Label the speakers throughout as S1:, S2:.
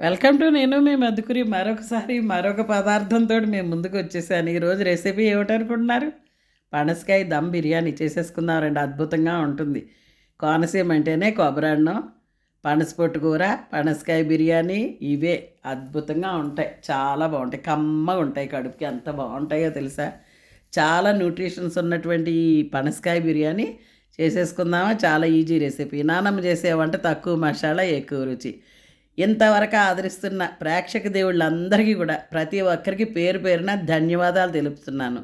S1: Welcome to నేను మీ మధుకురి. మరొకసారి మరొక పదార్థంతో మేము ముందుకు వచ్చేసాను. ఈరోజు రెసిపీ ఏమిటనుకుంటున్నారు? పనసకాయ దమ్ బిర్యానీ చేసేసుకుందాం రెండు అద్భుతంగా ఉంటుంది. కోనసీమ అంటేనే కొబ్బరి అన్నం పనసపొట్టు కూర పనసకాయ బిర్యానీ ఇవే అద్భుతంగా ఉంటాయి. చాలా బాగుంటాయి. కమ్మగా ఉంటాయి కడుపుకి. ఎంత బాగుంటాయో తెలుసా? చాలా న్యూట్రిషన్స్ ఉన్నటువంటి ఈ పనసకాయ బిర్యానీ చేసేసుకుందామా? చాలా ఈజీ రెసిపీ. నానమ్మ చేసే వంట తక్కువ మసాలా ఎక్కువ రుచి. ఇంతవరకు ఆదరిస్తున్న ప్రేక్షక దేవుళ్ళందరికీ కూడా ప్రతి ఒక్కరికి పేరు పేరున ధన్యవాదాలు తెలుపుతున్నాను.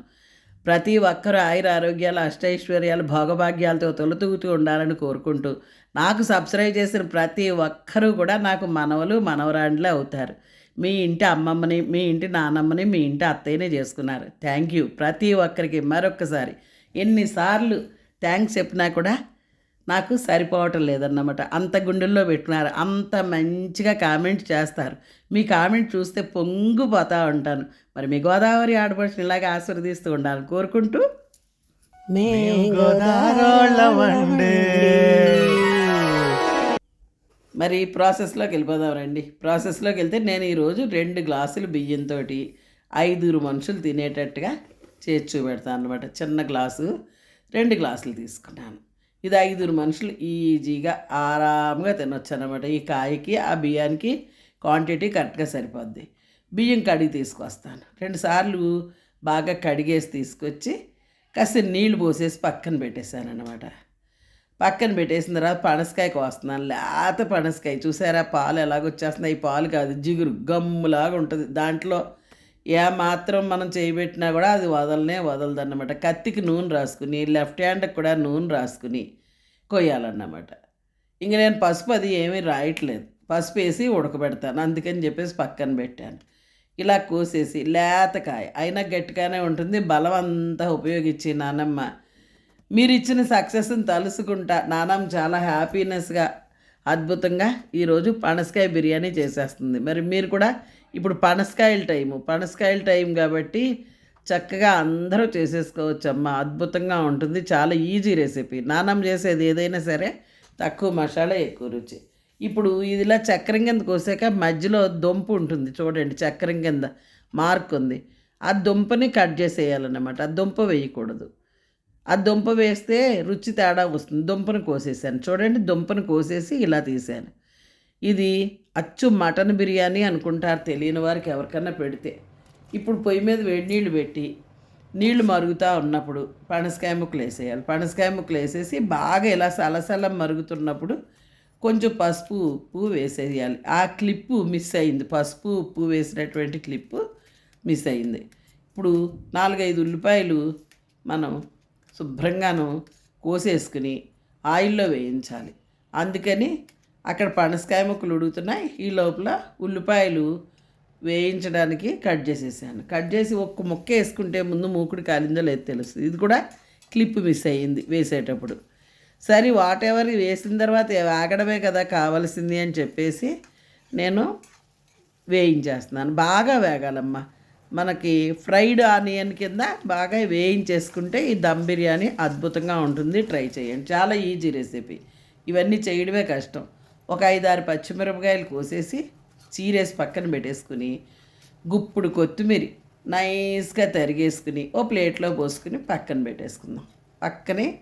S1: ప్రతి ఒక్కరూ ఆయుర ఆరోగ్యాలు అష్టైశ్వర్యాలు భోగభాగ్యాలతో తొలుతూగుతూ ఉండాలని కోరుకుంటూ నాకు సబ్స్క్రైబ్ చేసిన ప్రతి ఒక్కరూ కూడా నాకు మనవలు మనవరాండ్లే అవుతారు. మీ ఇంటి అమ్మమ్మని మీ ఇంటి నానమ్మని మీ ఇంటి అత్తయ్యనే చేసుకున్నారు. Thank you. ప్రతి ఒక్కరికి మరొక్కసారి ఎన్నిసార్లు థ్యాంక్స్ చెప్పినా కూడా నాకు సరిపోవటం లేదన్నమాట. అంత గుండెల్లో పెట్టుకున్నారు. అంత మంచిగా కామెంట్ చేస్తారు. మీ కామెంట్ చూస్తే పొంగిపోతూ ఉంటాను. మరి మీ గోదావరి ఆడపడుచుని ఇలాగే ఆశీర్వదిస్తూ ఉండాలని కోరుకుంటూ మే మరి ప్రాసెస్లోకి వెళ్ళిపోదాం రండి. ప్రాసెస్లోకి వెళ్తే నేను ఈరోజు రెండు గ్లాసులు బియ్యంతో ఐదుగురు మనుషులు తినేటట్టుగా చేసి చూపెడతాను అనమాట చిన్న గ్లాసు రెండు గ్లాసులు తీసుకున్నాను. ఇది ఐదుగురు మనుషులు ఈజీగా ఆరాముగా తినొచ్చు అనమాట ఈ కాయకి ఆ బియ్యానికి క్వాంటిటీ కరెక్ట్గా సరిపోద్ది. బియ్యం కడిగి తీసుకొస్తాను. రెండుసార్లు బాగా కడిగేసి తీసుకొచ్చి కాస్త నీళ్ళు పోసేసి పక్కన పెట్టేశాను అనమాట పక్కన పెట్టేసిన తర్వాత పనసకాయ కోస్తున్నాను లేత పనసకాయ. చూసారా పాలు ఎలాగొచ్చేస్తున్నాయి? ఈ పాలు కాదు జిగురు గమ్ములాగా ఉంటుంది. దాంట్లో ఏ మాత్రం మనం చేయబెట్టినా కూడా అది వదలనే వదలదు అన్నమాట కత్తికి నూనె రాసుకుని లెఫ్ట్ హ్యాండ్కి కూడా నూనె రాసుకుని కొయ్యాలన్నమాట. ఇంక నేను పసుపు అది ఏమీ రాయట్లేదు. పసుపు వేసి ఉడకబెడతాను. అందుకని చెప్పేసి పక్కన పెట్టాను. ఇలా కోసేసి లేతకాయ అయినా గట్టిగానే ఉంటుంది. బలం అంతా ఉపయోగించి నానమ్మ మీరు ఇచ్చిన సక్సెస్ని తలుసుకుంటా నానమ్మ చాలా హ్యాపీనెస్గా అద్భుతంగా ఈరోజు పనసకాయ బిర్యానీ చేసేస్తుంది. మరి మీరు కూడా ఇప్పుడు పనసకాయల టైము. పనసకాయల టైం కాబట్టి చక్కగా అందరూ చేసేసుకోవచ్చు అమ్మ అద్భుతంగా ఉంటుంది. చాలా ఈజీ రెసిపీ. నానమ్మ చేసేది ఏదైనా సరే తక్కువ మసాలా ఎక్కువ రుచి. ఇప్పుడు ఇదిలా చక్రం కింద కోసాక మధ్యలో దొంపు ఉంటుంది చూడండి. చక్రం కింద మార్క్ ఉంది. ఆ దుంపని కట్ చేసేయాలన్నమాట. ఆ దుంప వేయకూడదు. ఆ దుంప వేస్తే రుచి తేడా వస్తుంది. దుంపను కోసేసాను. చూడండి దుంపను కోసేసి ఇలా తీసాను. ఇది అచ్చు మటన్ బిర్యానీ అనుకుంటారు తెలియని వారికి ఎవరికన్నా పెడితే. ఇప్పుడు పొయ్యి మీద వేడి నీళ్ళు పెట్టి నీళ్ళు మరుగుతూ ఉన్నప్పుడు పనసకాయ ముక్కలు వేసేయాలి. పనసకాయ ముక్కలు వేసేసి బాగా ఇలా సలసల మరుగుతున్నప్పుడు కొంచెం పసుపు ఉప్పు వేసేయాలి. ఆ క్లిప్పు మిస్ అయింది. పసుపు ఉప్పు వేసినటువంటి క్లిప్పు మిస్ అయింది. ఇప్పుడు నాలుగైదు ఉల్లిపాయలు మనం శుభ్రంగాను కోసేసుకుని ఆయిల్లో వేయించాలి. అందుకని అక్కడ పనసకాయ ముక్కలు ఉడుగుతున్నాయి ఈ లోపల ఉల్లిపాయలు వేయించడానికి కట్ చేసేసాను. కట్ చేసి ఒక్క ముక్క వేసుకుంటే ముందు మూకుడు కాలిందో లేదో తెలుస్తుంది. ఇది కూడా క్లిప్ మిస్ అయ్యింది వేసేటప్పుడు. సరే వాట్ ఎవర్ వేసిన తర్వాత ఆగడమే కదా కావాల్సింది అని చెప్పేసి నేను వేయించేస్తున్నాను. బాగా వేగాలమ్మా. మనకి ఫ్రైడ్ ఆనియన్ కింద బాగా వేయించేసుకుంటే ఈ దమ్ బిర్యానీ అద్భుతంగా ఉంటుంది. ట్రై చేయండి. చాలా ఈజీ రెసిపీ. ఇవన్నీ చేయడమే కష్టం. ఒక ఐదారు పచ్చిమిరపకాయలు కోసేసి చీరేసి పక్కన పెట్టేసుకుని గుప్పుడు కొత్తిమీర నైస్గా తరిగేసుకుని ఓ ప్లేట్లో పోసుకుని పక్కన పెట్టేసుకుందాం. పక్కనే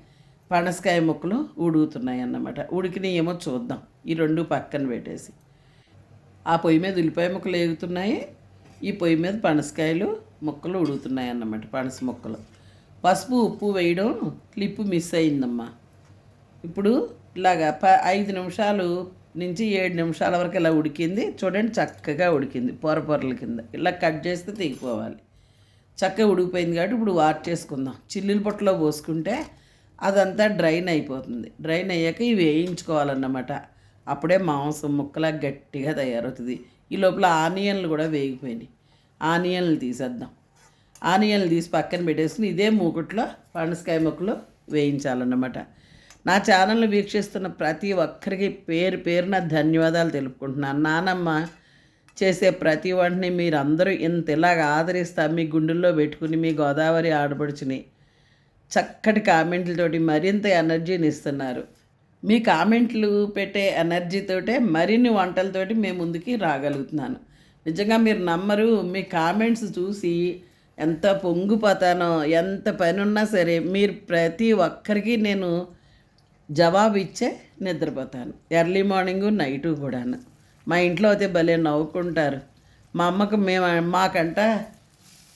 S1: పనసకాయ ముక్కలు ఉడుగుతున్నాయి అన్నమాట ఉడికినాయి ఏమో చూద్దాం. ఈ రెండు పక్కన పెట్టేసి. ఆ పొయ్యి మీద ఉల్లిపాయ ముక్కలు వేగుతున్నాయి ఈ పొయ్యి మీద పనసకాయలు ముక్కలు ఉడుగుతున్నాయి అన్నమాట పనస ముక్కలు. పసుపు ఉప్పు వేయడం క్లిప్పు మిస్ అయిందమ్మా. ఇప్పుడు ఇలాగా ప ఐదు నిమిషాలు నుంచి ఏడు నిమిషాల వరకు ఇలా ఉడికింది. చూడండి చక్కగా ఉడికింది పొర పొరల కింద. ఇలా కట్ చేస్తే తెగిపోవాలి. చక్కగా ఉడికిపోయింది కాబట్టి ఇప్పుడు వాట్ చేసుకుందాం. చిల్లుల పొట్టలో పోసుకుంటే అదంతా డ్రైన్ అయిపోతుంది. డ్రైన్ అయ్యాక ఇవి వేయించుకోవాలన్నమాట. అప్పుడే మాంసం ముక్కలా గట్టిగా తయారవుతుంది. ఈ లోపల ఆనియన్లు కూడా వేగిపోయినాయి. ఆనియన్లు తీసేద్దాం. ఆనియన్లు తీసి పక్కన పెట్టేసుకుని ఇదే మూకుట్లో పనసకాయ ముక్కలు వేయించాలన్నమాట. నా ఛానల్ను వీక్షిస్తున్న ప్రతి ఒక్కరికి పేరు పేరున ధన్యవాదాలు తెలుపుకుంటున్నాను. నానమ్మ చేసే ప్రతి వంటని మీరందరూ ఇంత ఇలాగ ఆదరిస్తా మీ గుండెల్లో పెట్టుకుని మీ గోదావరి ఆడపడుచుని చక్కటి కామెంట్లతోటి మరింత ఎనర్జీని ఇస్తున్నారు మీ కామెంట్లు పెట్టే ఎనర్జీతోటే మరిన్ని వంటలతోటి మేము ముందుకి రాగలుగుతున్నాను. నిజంగా మీరు నమ్మరు మీ కామెంట్స్ చూసి ఎంత పొంగిపోతానో ఎంత పని ఉన్నా సరే మీరు ప్రతి ఒక్కరికి నేను జవాబు ఇచ్చే నిద్రపోతాను. ఎర్లీ మార్నింగు నైటు కూడాను. మా ఇంట్లో అయితే భలే నవ్వుకుంటారు. మా అమ్మకు మేము మాకంట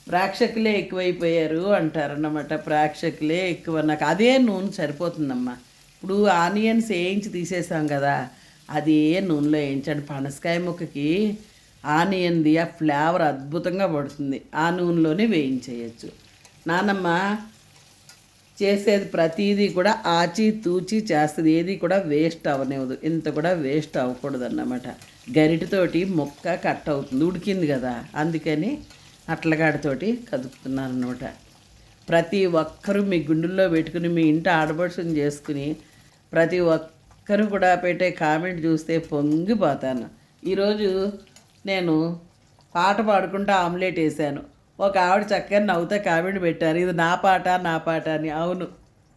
S1: ప్రేక్షకులే ఎక్కువైపోయారు అంటారన్నమాట. ప్రేక్షకులే ఎక్కువ. నాకు అదే నూనె సరిపోతుందమ్మా. ఇప్పుడు ఆనియన్స్ వేయించి తీసేసాం కదా అది నూనెలో వేయించండి. పనసకాయ ముక్కకి ఆనియన్ది ఆ ఫ్లేవర్ అద్భుతంగా పడుతుంది. ఆ నూనెలోనే వేయించేయచ్చు. నానమ్మ చేసేది ప్రతిదీ కూడా ఆచి తూచి చేస్తుంది. ఏది కూడా వేస్ట్ అవనివ్వదు. ఇంత కూడా వేస్ట్ అవ్వకూడదు అన్నమాట గరిటితోటి మొక్క కట్ అవుతుంది. ఉడికింది కదా. అందుకని అట్లగాడితోటి కదుపుతున్నాను అనమాట ప్రతి ఒక్కరూ మీ గుండెల్లో పెట్టుకుని మీ ఇంటి ఆడబడుసుని చేసుకుని ప్రతి ఒక్కరు కూడా పెట్టే కామెంట్ చూస్తే పొంగిపోతాను. ఈరోజు నేను పాట పాడుకుంటూ ఆమ్లెట్ వేసాను ఒక ఆవిడ చక్కగా నవ్వుతా కామెంట్ పెట్టారు. ఇది నా పాట నా పాట అని. అవును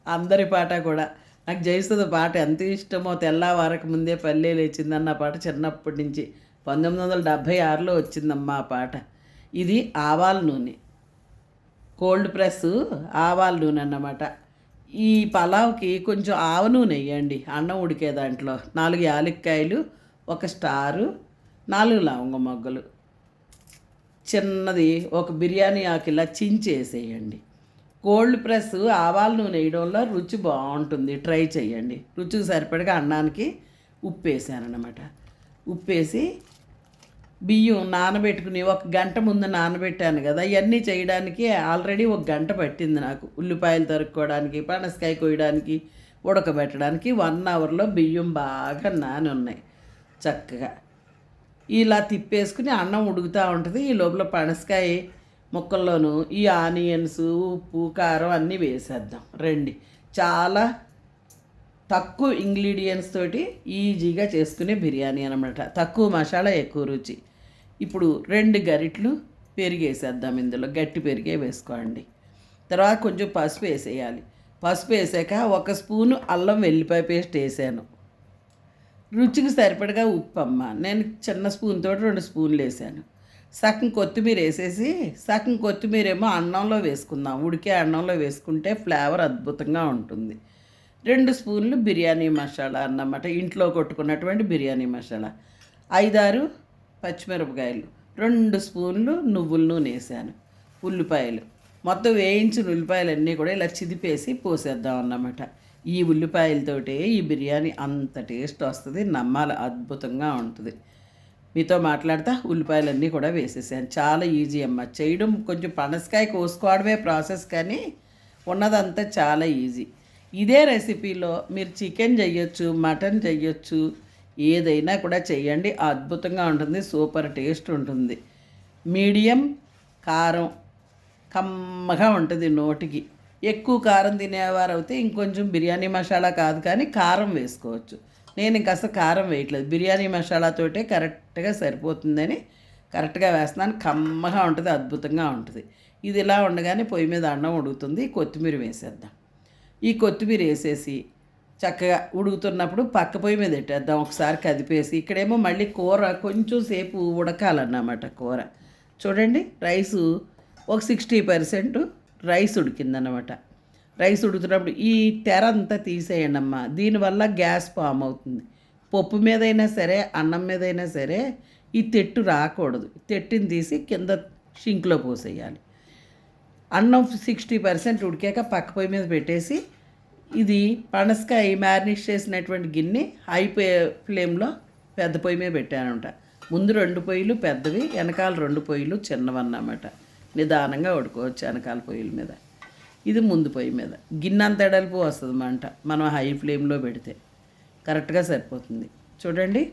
S1: అందరి పాట కూడా. నాకు జయసుధ పాట ఎంత ఇష్టమో తెల్లవారకు ముందే పల్లె లేచిందన్న పాట చిన్నప్పటి నుంచి. పంతొమ్మిది వందల డెబ్భై ఆరులో వచ్చిందమ్మా ఆ పాట. ఇది ఆవాల నూనె. కోల్డ్ ప్రెస్ ఆవాల నూనె అన్నమాట. ఈ పలావ్కి కొంచెం ఆవ నూనె వేయండి. అన్నం ఉడికే దాంట్లో నాలుగు యాలక్కాయలు ఒక స్టారు నాలుగు లవంగ మొగ్గలు చిన్నది ఒక బిర్యానీ ఆకిలా చించేసేయండి. కోల్డ్ ప్రెస్ ఆవాల నూనె వేయడంలో రుచి బాగుంటుంది. ట్రై చేయండి రుచికి సరిపడగా అన్నానికి ఉప్పు వేసానమాట ఉప్పేసి బియ్యం నానబెట్టుకుని ఒక గంట ముందు నానబెట్టాను కదా ఇవన్నీ చేయడానికి ఆల్రెడీ ఒక గంట పట్టింది నాకు. ఉల్లిపాయలు తరుక్కోవడానికి పనసకాయ కోయడానికి ఉడకబెట్టడానికి వన్ అవర్లో బియ్యం బాగా నాని ఉన్నాయి చక్కగా. ఇలా తిప్పేసుకుని అన్నం ఉడుకుతూ ఉంటుంది. ఈ లోపల పనసకాయ ముక్కల్లోనూ ఈ ఆనియన్స్ ఉప్పు కారం అన్నీ వేసేద్దాం. రండి. చాలా తక్కువ ఇంగ్రీడియంట్స్ తోటి ఈజీగా చేసుకునే బిర్యానీ అనమాట తక్కువ మసాలా ఎక్కువ రుచి. ఇప్పుడు రెండు గరిట్లు పెరిగి వేసేద్దాం ఇందులో. గట్టి పెరిగే వేసుకోండి. తర్వాత కొంచెం పసుపు వేసేయాలి. పసుపు వేసాక ఒక స్పూను అల్లం వెల్లిపాయ పేస్ట్ వేసాను. రుచికి సరిపడగా ఉప్పు అమ్మ నేను చిన్న స్పూన్ తోటి రెండు స్పూన్లు వేసాను. సగం కొత్తిమీర వేసేసి సగం కొత్తిమీర ఏమో అన్నంలో వేసుకుందాం. ఉడికే అన్నంలో వేసుకుంటే ఫ్లేవర్ అద్భుతంగా ఉంటుంది. రెండు స్పూన్లు బిర్యానీ మసాలా అన్నమాట. ఇంట్లో కొట్టుకున్నటువంటి బిర్యానీ మసాలా. ఐదారు పచ్చిమిరపకాయలు. రెండు స్పూన్లు నువ్వుల నూనె వేసాను. ఉల్లిపాయలు. మొత్తం వేయించిన ఉల్లిపాయలు అన్నీ కూడా ఇలా చిదిపేసి పోసేద్దాం అన్నమాట. ఈ ఉల్లిపాయలతోటే ఈ బిర్యానీ అంత టేస్ట్ వస్తుంది నమ్మాలి అద్భుతంగా ఉంటుంది. మీతో మాట్లాడతా ఉల్లిపాయలన్నీ కూడా వేసేసాను. చాలా ఈజీ అమ్మ. చేయడం కొంచెం పనసకాయ కోసుకోవడమే ప్రాసెస్ కానీ ఉన్నదంతా చాలా ఈజీ. ఇదే రెసిపీలో మీరు చికెన్ చేయొచ్చు మటన్ చేయొచ్చు ఏదైనా కూడా చేయండి అద్భుతంగా ఉంటుంది సూపర్ టేస్ట్ ఉంటుంది. మీడియం కారం కమ్మగా ఉంటుంది నోటికి. ఎక్కువ కారం తినేవారు అయితే ఇంకొంచెం బిర్యానీ మసాలా కాదు కానీ కారం వేసుకోవచ్చు. నేను ఇంకా అసలు కారం వేయట్లేదు. బిర్యానీ మసాలాతోటే కరెక్ట్గా సరిపోతుందని కరెక్ట్గా వేస్తున్నాను. కమ్మగా ఉంటుంది అద్భుతంగా ఉంటుంది. ఇది ఇలా ఉండగానే పొయ్యి మీద అన్నం ఉడుకుతుంది. కొత్తిమీర వేసేద్దాం. ఈ కొత్తిమీర వేసేసి చక్కగా ఉడుకుతున్నప్పుడు పక్క పొయ్యి మీద పెట్టేద్దాం. ఒకసారి కదిపేసి ఇక్కడేమో మళ్ళీ కూర కొంచెం సేపు ఉడకాలన్నమాట కూర. చూడండి రైసు ఒక సిక్స్టీ పర్సెంట్ రైస్ ఉడికిందనమాట. రైస్ ఉడుకుతున్నప్పుడు ఈ తెర అంతా తీసేయండి అమ్మ దీనివల్ల గ్యాస్ ఫామ్ అవుతుంది. పప్పు మీదైనా సరే అన్నం మీదైనా సరే ఈ తెట్టు రాకూడదు. తెట్టుని తీసి కింద షింక్లో పోసేయాలి. అన్నం సిక్స్టీ పర్సెంట్ ఉడికాక పక్క పొయ్యి మీద పెట్టేసి ఇది పనసకాయ మ్యారినేట్ చేసినటువంటి గిన్నె హై ఫ్లేమ్లో పెద్ద పొయ్యి మీద పెట్టానంట. ముందు రెండు పొయ్యిలు పెద్దవి వెనకాల రెండు పొయ్యిలు చిన్నవన్నమాట. నిదానంగా ఉడుకోవచ్చు వెనకాల పొయ్యిల మీద. ఇది ముందు పొయ్యి మీద. గిన్నె అంత ఎడల్పు వస్తుంది మంట. మనం హై ఫ్లేమ్లో పెడితే. కరెక్ట్గా సరిపోతుంది. చూడండి.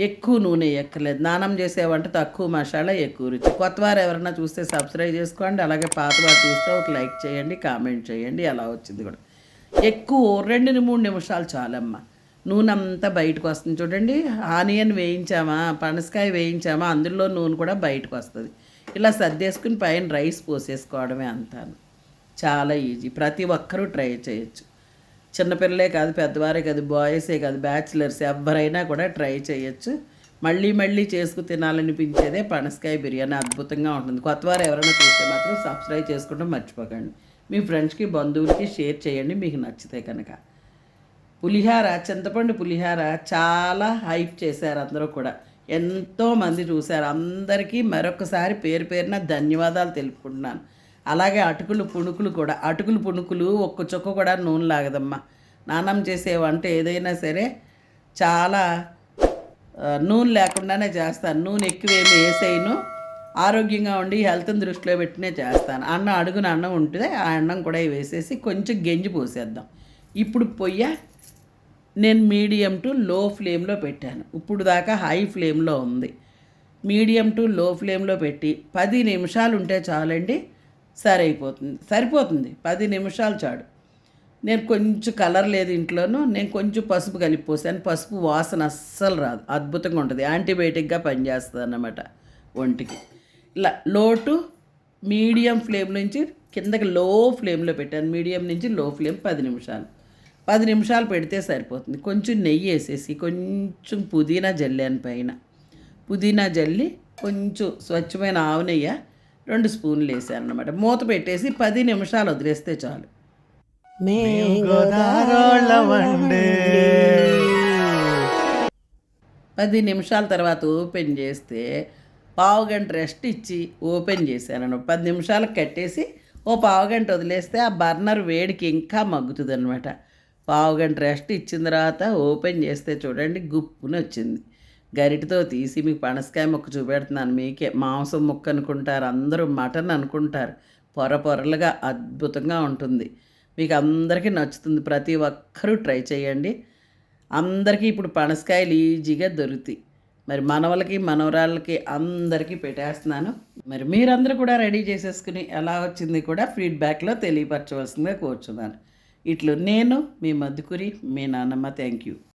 S1: ఎక్కువ నూనె ఎక్కలేదు నానం చేసేవంటే తక్కువ మసాలా ఎక్కువ రుచి. కొత్త వారు ఎవరైనా చూస్తే సబ్స్క్రైబ్ చేసుకోండి. అలాగే పాత వారు చూస్తే ఒక లైక్ చేయండి కామెంట్ చేయండి ఎలా వచ్చింది కూడా. ఎక్కువ రెండు మూడు నిమిషాలు చాలమ్మ. నూనె అంతా బయటకు వస్తుంది. చూడండి. ఆనియన్ వేయించామా? పనసకాయ వేయించామా? అందులో నూనె కూడా బయటకు వస్తుంది. ఇలా సర్దేసుకుని పైన రైస్ పోసేసుకోవడమే అంతాను. చాలా ఈజీ. ప్రతి ఒక్కరూ ట్రై చేయొచ్చు. చిన్నపిల్లలే కాదు పెద్దవారే కాదు బాయ్సే కాదు బ్యాచిలర్స్ ఎవరైనా కూడా ట్రై చేయొచ్చు. మళ్ళీ మళ్ళీ చేసుకు తినాలనిపించేదే పనసకాయ బిర్యానీ అద్భుతంగా ఉంటుంది. కొత్తవారు ఎవరైనా చూస్తే మాత్రం సబ్స్క్రైబ్ చేసుకోవడం మర్చిపోకండి. మీ ఫ్రెండ్స్కి బంధువులకి షేర్ చేయండి మీకు నచ్చితే కనుక. పులిహార చింతపండు పులిహార చాలా హైప్ చేశారు అందరూ కూడా. ఎంతో మంది చూశారు. అందరికీ మరొకసారి పేరు పేరున ధన్యవాదాలు తెలుపుకుంటున్నాను. అలాగే అటుకులు పుణుకులు కూడా. అటుకులు పుణుకులు ఒక్క చుక్క కూడా నూనె లాగదమ్మా. నానం చేసే వంట ఏదైనా సరే చాలా నూనె లేకుండానే చేస్తాను. నూనె ఎక్కువేమి వేసేయను. ఆరోగ్యంగా ఉండి హెల్త్ని దృష్టిలో పెట్టినే చేస్తాను. అన్నం అడుగున అన్నం ఉంటుంది ఆ అన్నం కూడా వేసేసి కొంచెం గెంజి పోసేద్దాం. ఇప్పుడు పొయ్య నేను మీడియం టు లో ఫ్లేమ్లో పెట్టాను. ఇప్పుడు దాకా హై ఫ్లేమ్లో ఉంది. మీడియం టు లో ఫ్లేమ్లో పెట్టి పది నిమిషాలు ఉంటే చాలండి సరైపోతుంది. సరిపోతుంది. పది నిమిషాలు చాడు నేను కొంచెం కలర్ లేదు ఇంట్లోనూ నేను కొంచెం పసుపు కలిపి పోసాను పసుపు వాసన అస్సలు రాదు. అద్భుతంగా ఉంటుంది. యాంటీబయాటిక్గా పనిచేస్తుంది అన్నమాట ఒంటికి. ఇలా లో టు మీడియం ఫ్లేమ్ నుంచి కిందకి లో ఫ్లేమ్లో పెట్టాను. మీడియం నుంచి లో ఫ్లేమ్ పది నిమిషాలు. పది నిమిషాలు పెడితే సరిపోతుంది. కొంచెం నెయ్యి వేసేసి కొంచెం పుదీనా జల్లాను పైన. పుదీనా జల్లి కొంచెం స్వచ్ఛమైన ఆవు నెయ్యి రెండు స్పూన్లు వేసాను అనమాట మూత పెట్టేసి పది నిమిషాలు వదిలేస్తే చాలు. పది నిమిషాల తర్వాత ఓపెన్ చేస్తే పావు గంట రెస్ట్ ఇచ్చి ఓపెన్ చేశాను పది నిమిషాలకు కట్టేసి ఓ పావు గంట వదిలేస్తే ఆ బర్నర్ వేడికి ఇంకా మగ్గుతుంది అనమాట పావు గంట రెస్ట్ ఇచ్చిన తర్వాత ఓపెన్ చేస్తే చూడండి గుప్పుని వచ్చింది. గరిటతో తీసి మీకు పనసకాయ ముక్క చూపెడుతున్నాను. మీకే మాంసం ముక్క అనుకుంటారు. అందరూ మటన్ అనుకుంటారు. పొర పొరలుగా అద్భుతంగా ఉంటుంది. మీకు అందరికీ నచ్చుతుంది. ప్రతి ఒక్కరూ ట్రై చేయండి. అందరికీ ఇప్పుడు పనసకాయలు ఈజీగా దొరుకుతాయి. మరి మనవలకి మనవరాళ్ళకి అందరికీ పెట్టేస్తున్నాను. మరి మీరందరూ కూడా రెడీ చేసేసుకుని ఎలా వచ్చింది కూడా ఫీడ్బ్యాక్లో తెలియపరచవలసిందిగా కూర్చున్నాను. ఇట్లు నేను మీ మధుకురి మీ నాన్నమ్మ థ్యాంక్ యూ